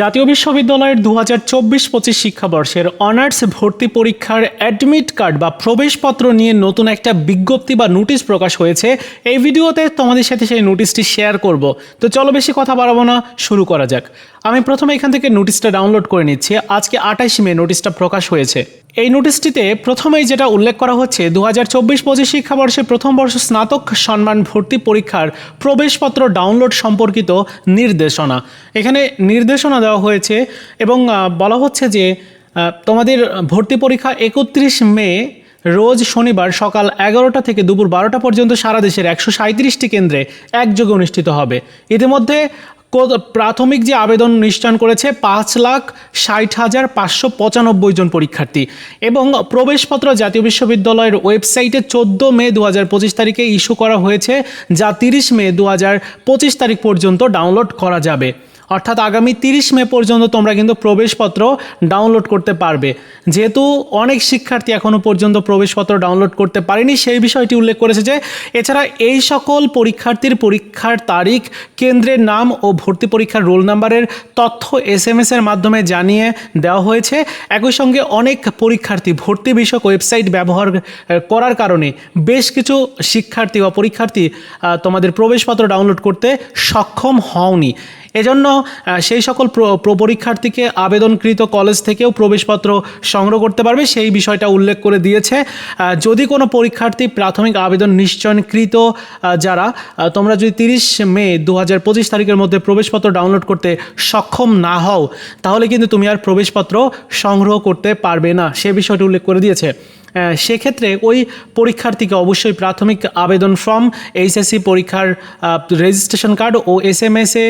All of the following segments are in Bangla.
জাতীয় বিশ্ববিদ্যালয়ের দু হাজার চব্বিশ পঁচিশ শিক্ষাবর্ষের অনার্স ভর্তি পরীক্ষার অ্যাডমিট কার্ড বা প্রবেশপত্র নিয়ে নতুন একটা বিজ্ঞপ্তি বা নোটিশ প্রকাশ হয়েছে। এই ভিডিওতে তোমাদের সাথে সেই নোটিশটি শেয়ার করব। তো চলো বেশি কথা বাড়াবো না, শুরু করা যাক। আমি প্রথমে এখান থেকে নোটিশটা ডাউনলোড করে নিচ্ছি। আজকে আঠাইশ মে নোটিশটা প্রকাশ হয়েছে। এই নোটিশটিতে প্রথমেই যেটা উল্লেখ করা হচ্ছে দু হাজার চব্বিশ পঁচিশ শিক্ষাবর্ষে প্রথম বর্ষ স্নাতক সম্মান ভর্তি পরীক্ষার প্রবেশপত্র ডাউনলোড সম্পর্কিত নির্দেশনা। এখানে নির্দেশনা দেওয়া হয়েছে এবং বলা হচ্ছে যে তোমাদের ভর্তি পরীক্ষা একত্রিশ মে, রোজ শনিবার সকাল এগারোটা থেকে দুপুর বারোটা পর্যন্ত সারা দেশের একশো সাঁত্রিশটি কেন্দ্রে একযোগে অনুষ্ঠিত হবে। ইতিমধ্যে প্রাথমিক যে আবেদন নিশ্চয়ন করেছে পাঁচ লাখ ষাট হাজার পাঁচশো পঁচানব্বই জন পরীক্ষার্থী এবং প্রবেশপত্র জাতীয় বিশ্ববিদ্যালয়ের ওয়েবসাইটে চোদ্দ মে দু হাজার পঁচিশ তারিখে ইস্যু করা হয়েছে, যা তিরিশ মে দু হাজার পঁচিশ তারিখ পর্যন্ত ডাউনলোড করা যাবে। অর্থাৎ আগামী তিরিশ মে পর্যন্ত তোমরা কিন্তু প্রবেশপত্র ডাউনলোড করতে পারবে। যেহেতু অনেক শিক্ষার্থী এখনও পর্যন্ত প্রবেশপত্র ডাউনলোড করতে পারেনি, সেই বিষয়টি উল্লেখ করেছে যে, এছাড়া এই সকল পরীক্ষার্থীর পরীক্ষার তারিখ, কেন্দ্রের নাম ও ভর্তি পরীক্ষার রোল নাম্বারের তথ্য এস এম এর মাধ্যমে জানিয়ে দেওয়া হয়েছে। একই সঙ্গে অনেক পরীক্ষার্থী ভর্তি বিষয়ক ওয়েবসাইট ব্যবহার করার কারণে বেশ কিছু শিক্ষার্থী বা পরীক্ষার্থী তোমাদের প্রবেশপত্র ডাউনলোড করতে সক্ষম হওনি। এজন্য সেই সকল প্র- প্র- পরীক্ষার্থীকে আবেদনকৃত কলেজ থেকেও প্রবেশপত্র সংগ্রহ করতে পারবে। সেই বিষয়টা উল্লেখ করে দিয়েছে। যদি কোনো পরীক্ষার্থী প্রাথমিক আবেদন নিশ্চয়নকৃত যারা তোমরা যদি তিরিশ মে দু হাজার পঁচিশ তারিখের মধ্যে প্রবেশপত্র ডাউনলোড করতে সক্ষম না হও, তাহলে কিন্তু তুমি আর প্রবেশপত্র সংগ্রহ করতে পারবে না। সে বিষয়টি উল্লেখ করে দিয়েছে। সেক্ষেত্রে ওই পরীক্ষার্থীকে অবশ্যই প্রাথমিক আবেদন ফর্ম এইচএসসি পরীক্ষার রেজিস্ট্রেশন কার্ড ও এস এম এস এ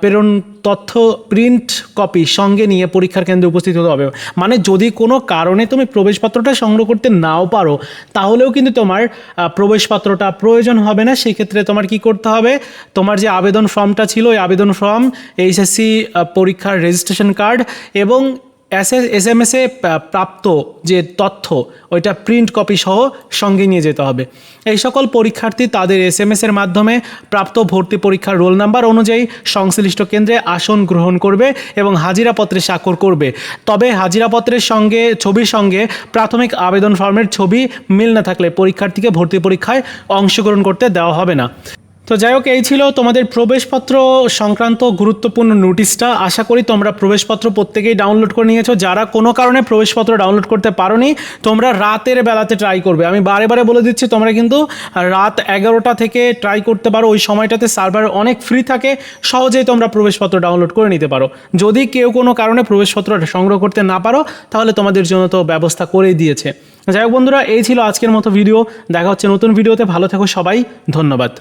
প্রেরণ তথ্য প্রিন্ট কপি সঙ্গে নিয়ে পরীক্ষার কেন্দ্রে উপস্থিত হতে হবে। মানে যদি কোনো কারণে তুমি প্রবেশপত্রটা সংগ্রহ করতে নাও পারো, তাহলেও কিন্তু তোমার প্রবেশপত্রটা প্রয়োজন হবে না। সেই ক্ষেত্রে তোমার কি করতে হবে? তোমার যে আবেদন ফর্মটা ছিল, ওই আবেদন ফর্ম এইচএসসি পরীক্ষার রেজিস্ট্রেশন কার্ড এবং এস এম এসে প্রাপ্ত যে তথ্য, ওইটা প্রিন্ট কপি সহ সঙ্গে নিয়ে যেতে হবে। এই সকল পরীক্ষার্থী তাদের এস এম এর মাধ্যমে প্রাপ্ত ভর্তি পরীক্ষার রোল নাম্বার অনুযায়ী সংশ্লিষ্ট কেন্দ্রে আসন গ্রহণ করবে এবং হাজিরাপত্রে স্বাক্ষর করবে। তবে হাজিরাপত্রের সঙ্গে, ছবির সঙ্গে প্রাথমিক আবেদন ফর্মের ছবি মিল না থাকলে পরীক্ষার্থীকে ভর্তি পরীক্ষায় অংশগ্রহণ করতে দেওয়া হবে না। তো যাই হোক, এই ছিল তোমাদের প্রবেশপত্র সংক্রান্ত গুরুত্বপূর্ণ নোটিশটা। আশা করি তোমরা প্রবেশপত্র প্রত্যেকেই ডাউনলোড করে নিয়েছো। যারা কোনো কারণে প্রবেশপত্র ডাউনলোড করতে পারোনি, তোমরা রাতের বেলাতে ট্রাই করবে। আমি বারে বারে বলে দিচ্ছি, তোমরা কিন্তু রাত এগারোটা থেকে ট্রাই করতে পারো। ওই সময়টাতে সার্ভার অনেক ফ্রি থাকে, সহজেই তোমরা প্রবেশপত্র ডাউনলোড করে নিতে পারো। যদি কেউ কোনো কারণে প্রবেশপত্র সংগ্রহ করতে না পারো, তাহলে তোমাদের জন্য তো ব্যবস্থা করেই দিয়েছে। যাই হোক বন্ধুরা, এই ছিল আজকের মতো ভিডিও দেখা হচ্ছে নতুন ভিডিওতে ভালো থেকো সবাই। ধন্যবাদ।